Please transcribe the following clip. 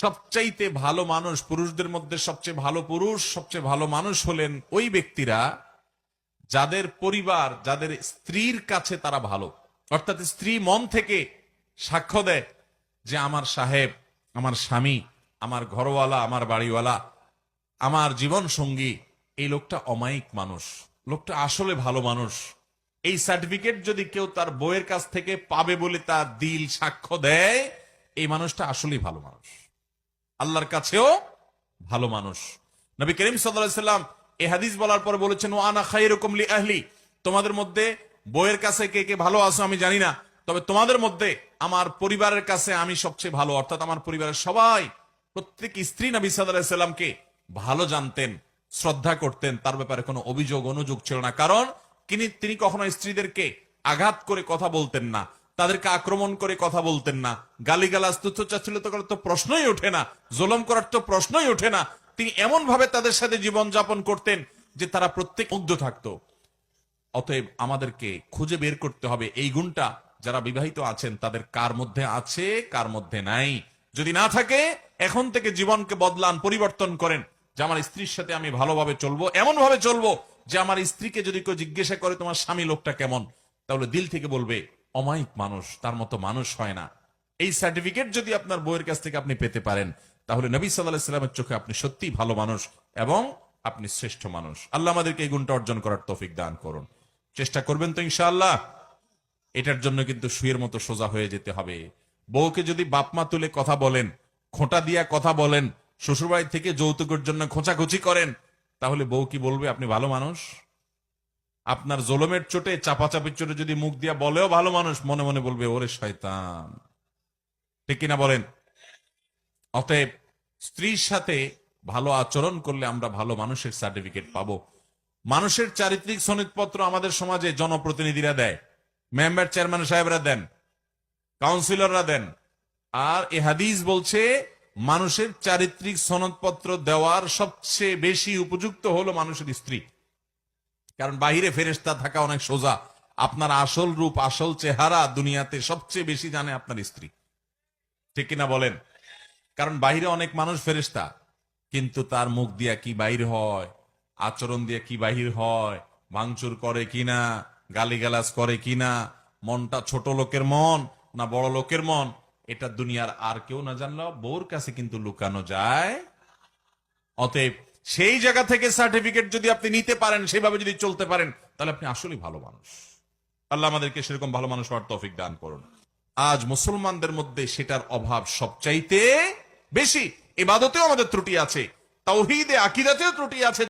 সবচাইতে ভালো মানুষ, পুরুষদের মধ্যে সবচেয়ে ভালো পুরুষ, সবচেয়ে ভালো মানুষ হলেন ওই ব্যক্তিরা যাদের পরিবার, যাদের স্ত্রীর কাছে তারা ভালো। অর্থাৎ স্ত্রী মন থেকে সাক্ষ্য দেয় যে আমার সাহেব, আমার স্বামী, আমার ঘরওয়ালা, আমার বাড়িওয়ালা, আমার জীবন সঙ্গী এই লোকটা অমায়িক মানুষ, লোকটা আসলে ভালো মানুষ। এই সার্টিফিকেট যদি কেউ তার বইয়ের কাছ থেকে পাবে বলে তার দিল, সাক্ষ্য দেয়, এই মানুষটা আসলেই ভালো মানুষ। আল্লাহর কাছেও ভালো মানুষ। নবী করিম সাল্লাম এ হাদিস বলার পর বলেছেন ও আনা খাই রকম লি আহলি। তোমাদের মধ্যে বইয়ের কাছে কে কে ভালো আছো আমি জানি না, তবে তোমাদের মধ্যে আমার পরিবারের কাছে আমি সবচেয়ে ভালো, অর্থাৎ আমার পরিবারের সবাই, প্রত্যেক স্ত্রী নবী সাল্লামকে ভালো জানতেন, শ্রদ্ধা করতেন, তার ব্যাপারে কোনো অভিযোগ, অনুযোগ ছিল না। কারণ তিনি কখনো স্ত্রীদেরকে আঘাত করে কথা বলতেন না। তাদেরকে আক্রমণ করে কথা বলতেন না। গালিগালাজ তুচ্ছ চাচ্ছিল তো করার তো প্রশ্নই ওঠে না। জোলম করার তো প্রশ্নই ওঠে না। তিনি এমন ভাবে তাদের সাথে জীবন যাপন করতেন যে তারা প্রত্যেক মুগ্ধ থাকতো। অতএব আমাদেরকে খুঁজে বের করতে হবে। এই গুণটা যারা বিবাহিত আছেন, তাদের কার মধ্যে আছে, কার মধ্যে নাই? যদি না থাকে, এখন থেকে জীবনকে বদলান, পরিবর্তন করেন যে আমার স্ত্রীর সাথে আমি ভালোভাবে চলবো এমন ভাবে চলবো যে আমার স্ত্রীকে যদি কেউ জিজ্ঞাসা করে তোমার স্বামী লোকটা কেমন, তাহলে দিল থেকে বলবে অমায়িক মানুষ, তার মতো মানুষ হয় না। এই সার্টিফিকেট যদি আপনার বইয়ের কাছ থেকে আপনি পেতে পারেন, তাহলে নবী সাল্লাহ সাল্লামের চোখে আপনি সত্যিই ভালো মানুষ এবং আপনি শ্রেষ্ঠ মানুষ। আল্লাহ আমাদেরকে এই গুণটা অর্জন করার তৌফিক দান করুন। চেষ্টা করবেন তো ইনশাআল্লাহ। এটার জন্য কিন্তু শুয়ের মতো সোজা হয়ে যেতে হবে। বউকে যদি বাপমা তুলে কথা বলেন, খোঁটা দিয়া কথা বলেন, শ্বশুরবাড়ি থেকে যৌতুকের জন্য খোঁচাখুচি করেন, তাহলে বউ কি বলবে, আপনি ভালো মানুষ? আপনার জোলমের চোটে, চাপাচাপির চোটে যদি মুখ দিয়া বলেও ভালো মানুষ, মনে মনে বলবে, ওরে শয়তান। ঠিক কিনা বলেন? অতএব স্ত্রীর সাথে ভালো আচরণ করলে আমরা ভালো মানুষের সার্টিফিকেট পাবো। মানুষের চারিত্রিক সনদপত্র আমাদের সমাজে জনপ্রতিনিধিরা দেয়। মেম্বার চেয়ারম্যান সাহেবরা দেন, কাউন্সিলররা দেন। আর এ হাদিস বলছে, মানুষের চারিত্রিক সনদপত্র দেওয়ার সবচেয়ে বেশি উপযুক্ত হলো মানুষের স্ত্রী। কারণ বাহিরে ফেরেস্তা থাকা অনেক সোজা। আপনার আসল রূপ, আসল চেহারা দুনিয়াতে সবচেয়ে বেশি জানে আপনার স্ত্রী। ঠিক কিনা বলেন? কারণ বাহিরে অনেক মানুষ ফেরেস্তা কিন্তু তার মুখ দিয়া কি বাহির হয়, আচরণ দিয়ে কি বাহির হয়, ভাঙচুর করে কিনা, গালিগালাজ করে কিনা, মনটা ছোট লোকের মন না বড় লোকের মন, এটা দুনিয়ার আর কেউ না জানলেও বউর কাছে কিন্তু লুকানো যায়। অতএব সেই জায়গা থেকে সার্টিফিকেট যদি আপনি নিতে পারেন, সেভাবে যদি চলতে পারেন, তাহলে আপনি আসলে ভালো মানুষ। আল্লাহ আমাদেরকে সেরকম ভালো মানুষ হওয়ার তৌফিক দান করুন। আজ মুসলমানদের মধ্যে সেটার অভাব সবচাইতে বেশি। এবাদতেও আমাদের ত্রুটি আছে, তাওহিদে, আকিদাতেও ত্রুটি আছে।